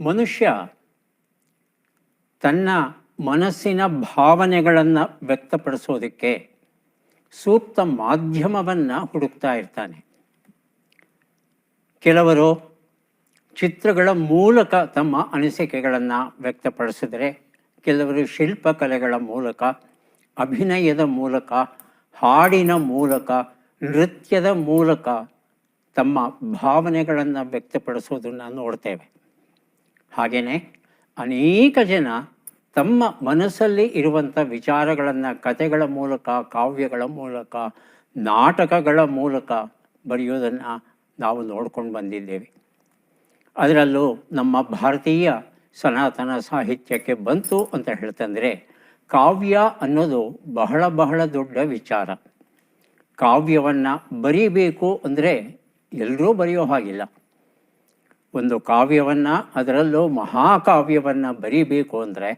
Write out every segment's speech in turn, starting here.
ಮನುಷ್ಯ ತನ್ನ ಮನಸ್ಸಿನ ಭಾವನೆಗಳನ್ನು ವ್ಯಕ್ತಪಡಿಸೋದಕ್ಕೆ ಸೂಕ್ತ ಮಾಧ್ಯಮವನ್ನು ಹುಡುಕ್ತಾ ಇರ್ತಾನೆ. ಕೆಲವರು ಚಿತ್ರಗಳ ಮೂಲಕ ತಮ್ಮ ಅನಿಸಿಕೆಗಳನ್ನು ವ್ಯಕ್ತಪಡಿಸಿದರೆ, ಕೆಲವರು ಶಿಲ್ಪಕಲೆಗಳ ಮೂಲಕ, ಅಭಿನಯದ ಮೂಲಕ, ಹಾಡಿನ ಮೂಲಕ, ನೃತ್ಯದ ಮೂಲಕ ತಮ್ಮ ಭಾವನೆಗಳನ್ನು ವ್ಯಕ್ತಪಡಿಸೋದನ್ನು ನೋಡ್ತೇವೆ. ಹಾಗೆಯೇ ಅನೇಕ ಜನ ತಮ್ಮ ಮನಸ್ಸಲ್ಲಿ ಇರುವಂಥ ವಿಚಾರಗಳನ್ನು, ಕಥೆಗಳ ಮೂಲಕ, ಕಾವ್ಯಗಳ ಮೂಲಕ, ನಾಟಕಗಳ ಮೂಲಕ ಬರೆಯೋದನ್ನು ನಾವು ನೋಡ್ಕೊಂಡು ಬಂದಿದ್ದೇವೆ. ಅದರಲ್ಲೂ ನಮ್ಮ ಭಾರತೀಯ ಸನಾತನ ಸಾಹಿತ್ಯಕ್ಕೆ ಬಂತು ಅಂತ ಹೇಳ್ತಂದರೆ ಕಾವ್ಯ ಅನ್ನೋದು ಬಹಳ ಬಹಳ ದೊಡ್ಡ ವಿಚಾರ. ಕಾವ್ಯವನ್ನು ಬರೀಬೇಕು ಅಂದರೆ ಎಲ್ಲರೂ ಬರೆಯೋ ಹಾಗಿಲ್ಲ. ಒಂದು ಕಾವ್ಯವನ್ನು, ಅದರಲ್ಲೂ ಮಹಾಕಾವ್ಯವನ್ನು ಬರೀಬೇಕು ಅಂದರೆ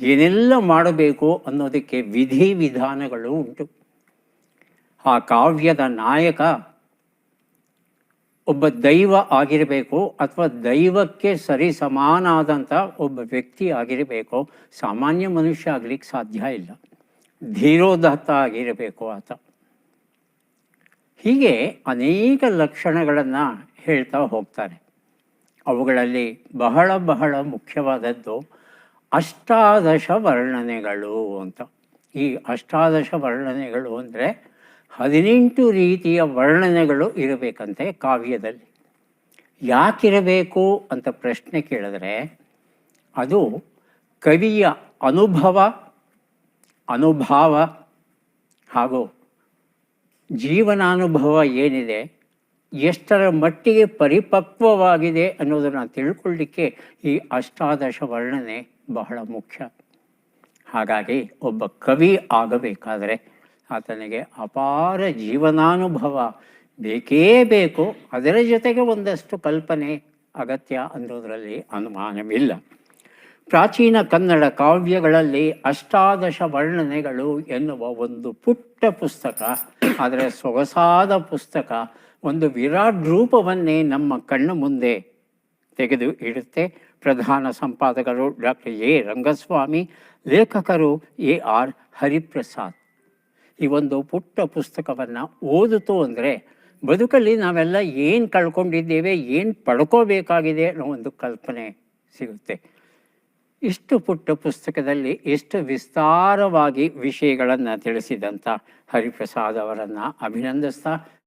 ಏನೆಲ್ಲ ಮಾಡಬೇಕು ಅನ್ನೋದಕ್ಕೆ ವಿಧಿ ವಿಧಾನಗಳು ಉಂಟು. ಆ ಕಾವ್ಯದ ನಾಯಕ ಒಬ್ಬ ದೈವ ಆಗಿರಬೇಕು ಅಥವಾ ದೈವಕ್ಕೆ ಸರಿ ಸಮಾನಾದಂಥ ಒಬ್ಬ ವ್ಯಕ್ತಿ ಆಗಿರಬೇಕು. ಸಾಮಾನ್ಯ ಮನುಷ್ಯ ಆಗಲಿಕ್ಕೆ ಸಾಧ್ಯ ಇಲ್ಲ. ಧೀರೋದತ್ತ ಆಗಿರಬೇಕು ಆತ. ಹೀಗೆ ಅನೇಕ ಲಕ್ಷಣಗಳನ್ನು ಹೇಳ್ತಾ ಹೋಗ್ತಾರೆ. ಅವುಗಳಲ್ಲಿ ಬಹಳ ಬಹಳ ಮುಖ್ಯವಾದದ್ದು ಅಷ್ಟಾದಶ ವರ್ಣನೆಗಳು ಅಂತ. ಈ ಅಷ್ಟಾದಶ ವರ್ಣನೆಗಳು ಅಂದರೆ ಹದಿನೆಂಟು ರೀತಿಯ ವರ್ಣನೆಗಳು ಇರಬೇಕಂತೆ ಕಾವ್ಯದಲ್ಲಿ. ಯಾಕಿರಬೇಕು ಅಂತ ಪ್ರಶ್ನೆ ಕೇಳಿದ್ರೆ ಅದು ಕವಿಯ ಅನುಭವ, ಅನುಭಾವ ಹಾಗೂ ಜೀವನಾನುಭವ ಏನಿದೆ ಎಷ್ಟರ ಮಟ್ಟಿಗೆ ಪರಿಪಕ್ವವಾಗಿದೆ ಅನ್ನೋದನ್ನು ತಿಳ್ಕೊಳ್ಳಿಕ್ಕೆ ಈ ಅಷ್ಟಾದಶ ವರ್ಣನೆ ಬಹಳ ಮುಖ್ಯ. ಹಾಗಾಗಿ ಒಬ್ಬ ಕವಿ ಆಗಬೇಕಾದರೆ ಆತನಿಗೆ ಅಪಾರ ಜೀವನಾನುಭವ ಬೇಕೇ ಬೇಕು. ಅದರ ಜೊತೆಗೆ ಒಂದಷ್ಟು ಕಲ್ಪನೆ ಅಗತ್ಯ ಅನ್ನೋದರಲ್ಲಿ ಅನುಮಾನವಿಲ್ಲ. ಪ್ರಾಚೀನ ಕನ್ನಡ ಕಾವ್ಯಗಳಲ್ಲಿ ಅಷ್ಟಾದಶ ವರ್ಣನೆಗಳು ಎನ್ನುವ ಒಂದು ಪುಟ್ಟ ಪುಸ್ತಕ, ಆದರೆ ಸೊಗಸಾದ ಪುಸ್ತಕ, ಒಂದು ವಿರಾಟ್ ರೂಪವನ್ನೇ ನಮ್ಮ ಕಣ್ಣು ಮುಂದೆ ತೆಗೆದು ಇಡುತ್ತೆ. ಪ್ರಧಾನ ಸಂಪಾದಕರು ಡಾಕ್ಟರ್ ಎ. ರಂಗಸ್ವಾಮಿ, ಲೇಖಕರು ಎ. ಆರ್. ಹರಿಪ್ರಸಾದ್. ಈ ಒಂದು ಪುಟ್ಟ ಪುಸ್ತಕವನ್ನು ಓದಿತು ಅಂದರೆ ಬದುಕಲ್ಲಿ ನಾವೆಲ್ಲ ಏನು ಕಳ್ಕೊಂಡಿದ್ದೇವೆ, ಏನು ಪಡ್ಕೋಬೇಕಾಗಿದೆ ಅನ್ನೋ ಒಂದು ಕಲ್ಪನೆ ಸಿಗುತ್ತೆ. ಇಷ್ಟು ಪುಟ್ಟ ಪುಸ್ತಕದಲ್ಲಿ ಎಷ್ಟು ವಿಸ್ತಾರವಾಗಿ ವಿಷಯಗಳನ್ನು ತಿಳಿಸಿದಂಥ ಹರಿಪ್ರಸಾದ್ ಅವರನ್ನು ಅಭಿನಂದಿಸ್ತಾ